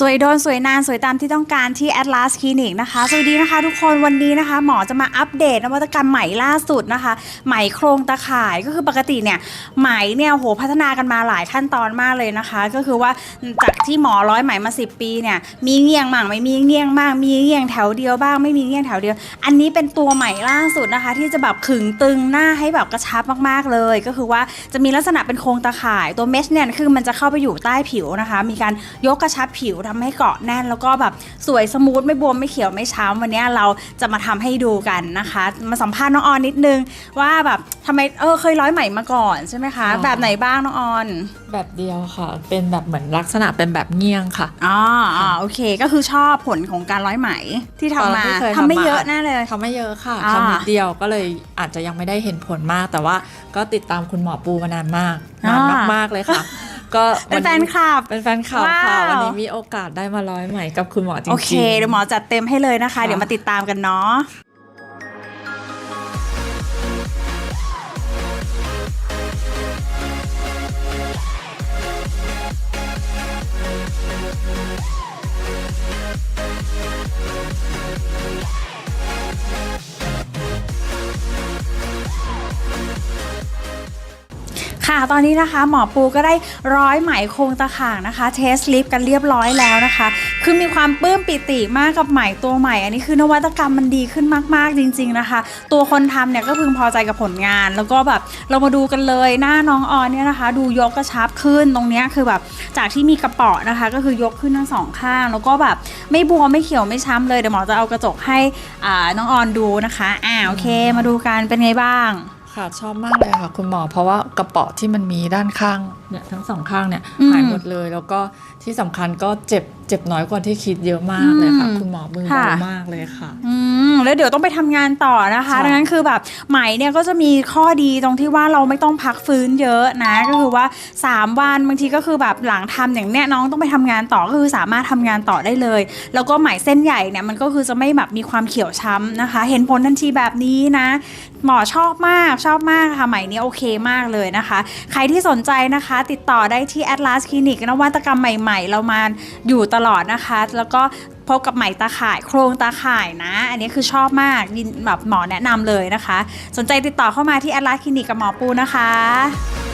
สวยโดนสวยนานสวยตามที่ต้องการที่ Atlas Clinic นะคะ สวัสดีนะคะทุกคนวันนี้นะคะ หมอจะมาอัปเดตนวัตกรรมใหม่ล่าสุดนะคะ ไหมโครงตะข่ายก็คือปกติเนี่ยไหมเนี่ยโหพัฒนากันมาหลายขั้นตอนมากเลยนะคะ ก็คือว่าจากที่หมอร้อยไหมมา 10 ปีเนี่ยมีเงี่ยงบ้างไม่มีเงี่ยงบ้างมีเงี่ยงแถวเดียวบ้างไม่มีเงี่ยงแถวเดียว อันนี้เป็นตัวใหม่ล่าสุดนะคะ ที่จะแบบขึงตึงหน้าให้แบบกระชับมากๆเลย ก็คือว่าจะมีลักษณะเป็นโครงตะข่าย ตัวเมชเนี่ยคือมันจะเข้าไปอยู่ใต้ผิวนะคะ มีการยกกระชับผิวทำให้เกาะแน่น แล้วก็แบบสวยสมูทไม่บวมไม่เขียวไม่ช้ำวันนี้เราจะมาทำให้ดูกันนะคะ มาสัมภาษณ์น้องออนนิดนึงว่าแบบทำไมเออเคยร้อยไหมมาก่อนใช่ไหมคะค่ะแบบไหนบ้างน้องออน แบบเดียวค่ะ เป็นแบบเหมือนลักษณะเป็นแบบเงี่ยงค่ะอ๋ออ๋อโอเค ก็คือชอบผลของการร้อยไหมที่ทำมาตอนที่เคยทำไม่ทำมาเยอะแน่เลยทำไม่เยอะค่ะอ่าทำนิดเดียวก็เลยอาจจะยังไม่ได้เห็นผลมาก แต่ว่าก็ติดตามคุณหมอปูมานานมากนานมากๆเลยค่ะ ก็เป็นแฟวันคลับ เป็นแฟนข่าวว้าวค่ะวันนี้มีโอกาสได้มาร้อยใหม่กับคุณหมอจริงๆ โอเคเดี๋ยวหมอจัดเต็มให้เลยนะคะค่ะเดี๋ยวมาติดตามกันเนาะ ค่ะตอนนี้นะคะ หมอปูก็ได้ร้อยไหมโครงตะข่างนะคะ เทสลิฟกันเรียบร้อยแล้วนะคะ คือมีความปลื้มปิติมากกับไหมตัวใหม่ อันนี้คือนวัตกรรมมันดีขึ้นมากๆจริง ๆนะคะ ตัวคนทำเนี่ยก็พึงพอใจกับผลงาน แล้วก็แบบเรามาดูกันเลยหน้าน้องออนเนี่ยนะคะ ดูยกกระชับขึ้นตรงนี้คือแบบจากที่มีกระเป๋อนะคะ ก็คือยกขึ้นทั้งสองข้าง แล้วก็แบบไม่บวมไม่เขียวไม่ช้ำเลยเดี๋ยวหมอจะเอากระจกให้น้องออนดูนะคะอ่าโอเค มาดูกันเป็นไงบ้าง ค่ะชอบมากเลยค่ะ คุณหมอเพราะว่ากระเป๋อที่มันมีด้านข้างเนี่ยทั้งสองข้างเนี่ยอืมหายหมดเลย แล้วก็ที่สำคัญก็เจ็บเจ็บน้อยกว่าที่คิดเยอะมากเลยค่ะอืมคุณหมอมือค่ะเบามากเลยค่ะ อืมแล้วเดี๋ยวต้องไปทำงานต่อนะคะใช่ดังนั้นคือแบบไหมเนี่ยก็จะมีข้อดีตรงที่ว่าเราไม่ต้องพักฟื้นเยอะนะ ก็คือว่า 3 วันบางทีก็คือแบบหลังทำอย่างเนี้ยน้องต้องไปทำงานต่อก็คือสามารถทำงานต่อได้เลย แล้วก็ไหมเส้นใหญ่เนี่ยมันก็คือจะไม่แบบมีความเขียวช้ำนะคะ เห็นผลทันทีแบบนี้นะ หมอชอบมากชอบมากค่ะไหมนี้โอเคมากเลยนะคะ ใครที่สนใจนะคะ ติดต่อได้ที่ Atlas Clinic นวัตกรรมใหม่ ๆ เรามาอยู่ตลอดนะคะ แล้วก็พบกับไหมตาข่ายโครงตาข่ายนะ อันนี้คือชอบมากยินแบบหมอแนะนำเลยนะคะ สนใจติดต่อเข้ามาที่แอดไลน์คลินิกกับหมอปูนะคะ